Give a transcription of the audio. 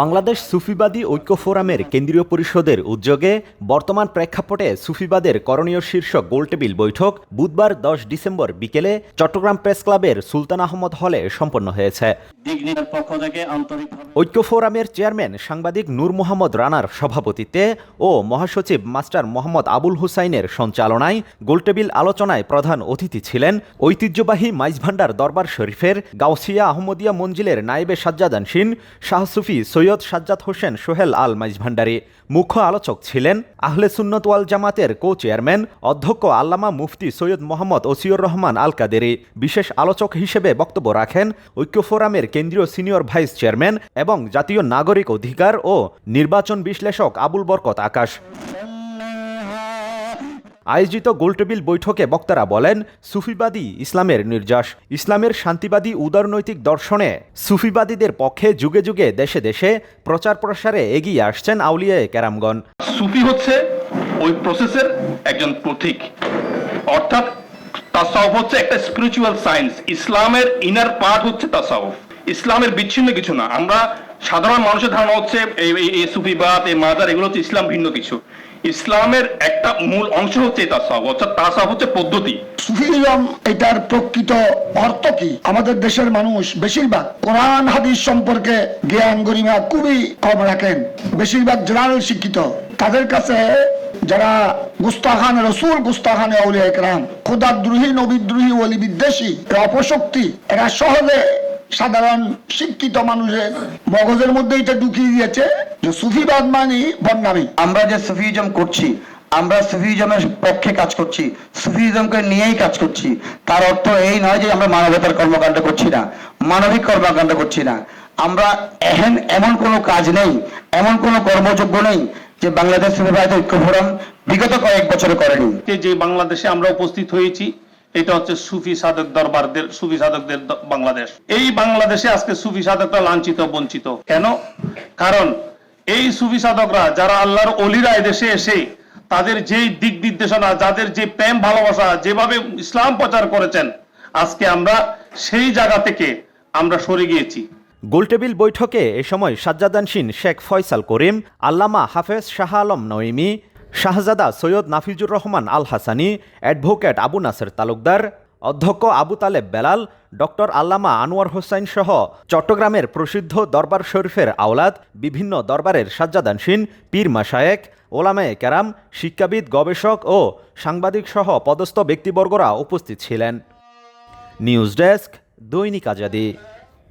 বাংলাদেশ সুফিবাদী ঐক্য ফোরামের কেন্দ্রীয় পরিষদের উদ্যোগে বর্তমান প্রেক্ষাপটে সুফিবাদের করণীয় শীর্ষ গোলটেবিল বৈঠক বুধবার দশ ডিসেম্বর বিকেলে চট্টগ্রাম প্রেস ক্লাবের সুলতান আহমদ হলে সম্পন্ন হয়েছে। ঐক্য ফোরামের চেয়ারম্যান সাংবাদিক নূর মোহাম্মদ রানার সভাপতিত্বে ও মহাসচিব মাস্টার মোহাম্মদ আবুল হুসাইনের সঞ্চালনায় গোলটেবিল আলোচনায় প্রধান অতিথি ছিলেন ঐতিহ্যবাহী মাইজভান্ডার দরবার শরীফের গাউসিয়া আহমদিয়া মঞ্জিলের নায়েবে সাজ্জাদানসিন শাহ সুফি সৈয়দ সাজ্জাদ হোসেন সোহেল আল মাইজভান্ডারি। মুখ্য আলোচক ছিলেন আহলে সুন্নত ওয়াল জামাতের কো চেয়ারম্যান অধ্যক্ষ আল্লামা মুফতি সৈয়দ মোহাম্মদ ওসিউর রহমান আল কাদেরি বিশেষ আলোচক হিসেবে বক্তব্য রাখেন ঐক্য ফোরামের কেন্দ্রীয় সিনিয়র ভাইস চেয়ারম্যান এবং জাতীয় নাগরিক অধিকার ও নির্বাচন বিশ্লেষক আবুল বরকত আকাশ। আয়োজিত গোলটেবিল বৈঠকে বক্তারা বলেন, সুফিবাদী ইসলামের নির্যাস, ইসলামের শান্তিবাদী উদারনৈতিক দর্শনে সুফিবাদীদের পক্ষে যুগে যুগে দেশে দেশে প্রচার প্রসারে এগিয়ে আসছেন আউলিয়ায়ে কেরামগণ। সুফি হচ্ছে ওই প্রসেসের একজন প্রতীক। অর্থাৎ তাসাউফ হচ্ছে একটা স্পিরিচুয়াল সায়েন্স ইসলামের ইনার পার্ট হচ্ছে তাসাউফ। ইসলামের বিচ্ছিন্ন কিছু না। আমরা সাধারণ মানুষের ধারণা হচ্ছে এই সুফিবাদ এই মাজার, এগুলো হচ্ছে ইসলাম ভিন্ন কিছু। ইসলামের একটা মূল অংশ হচ্ছে তাসাউফ, অর্থাৎ তাসাউফ হচ্ছে পদ্ধতি। সুফিজম এটার প্রকৃত অর্থ কি? আমাদের দেশের মানুষ বেশিরভাগ কোরআন, হাদিস সম্পর্কে জ্ঞান গরিমা খুবই কম রাখেন। বেশিরভাগ জেনারেল শিক্ষিত। তাদের কাছে যারা গুস্তাখান, রসুল গুস্তাখানে অলিয়া একরাম খোদাদ্রোহী, নবিদ্রোহী অলি বিদ্বেষী অপশক্তি। এরা সহজে সাধারণ শিক্ষিত মানুষের মগজের মধ্যে এটা ঢুকিয়ে দিয়েছে যে সুফিবাদ মানে বদনামী। আমরা যে সুফিজম করছি আমরা সুফিজমের পক্ষে কাজ করছি সুফিজমকে নিয়েই কাজ করছি তার অর্থ এই নয় যে আমরা মানবতার কর্মকাণ্ড করছি না মানবিক কর্মকাণ্ড করছি না। আমরা এহেন এমন কোনো কাজ নেই এমন কোনো কর্মযোগ্য নেই যে বাংলাদেশ সুফিবাদ ঐক্য ফোরাম বিগত কয়েক বছরে করেনি। যে বাংলাদেশে আমরা উপস্থিত হয়েছি এটা হচ্ছে সুফি সাধক দরবারদের, সুফি সাধকদের বাংলাদেশ। এই বাংলাদেশে আজকে সুফি সাধকরা লাঞ্ছিত, বঞ্চিত। কেন? কারণ এই সুফি সাধকরা, যারা আল্লাহর অলিরা এদেশে এসে তাদের যেই দিক নির্দেশনা, যাদের যে প্রেম ভালোবাসা, যেভাবে ইসলাম প্রচার করেছেন, আজকে আমরা সেই জায়গা থেকে আমরা সরে গিয়েছি। গোলটেবিল বৈঠকে এ সময় সাজ্জাদানসিন শেখ ফয়সাল করিম, আল্লামা হাফেজ শাহ আলম নঈমি শাহজাদা সৈয়দ নাফিজুর রহমান আল হাসানি অ্যাডভোকেট আবু নাসের তালুকদার, অধ্যক্ষ আবু তালেব বেলাল, ডক্টর আল্লামা আনোয়ার হোসাইন সহ চট্টগ্রামের প্রসিদ্ধ দরবার শরীফের আওলাদ, বিভিন্ন দরবারের সাজ্জাদানসিন পীর মাসায়েক ওলামায়ে কেরাম, শিক্ষাবিদ, গবেষক ও সাংবাদিক সহ পদস্থ ব্যক্তিবর্গরা উপস্থিত ছিলেন। নিউজ ডেস্ক দৈনিক আজাদি।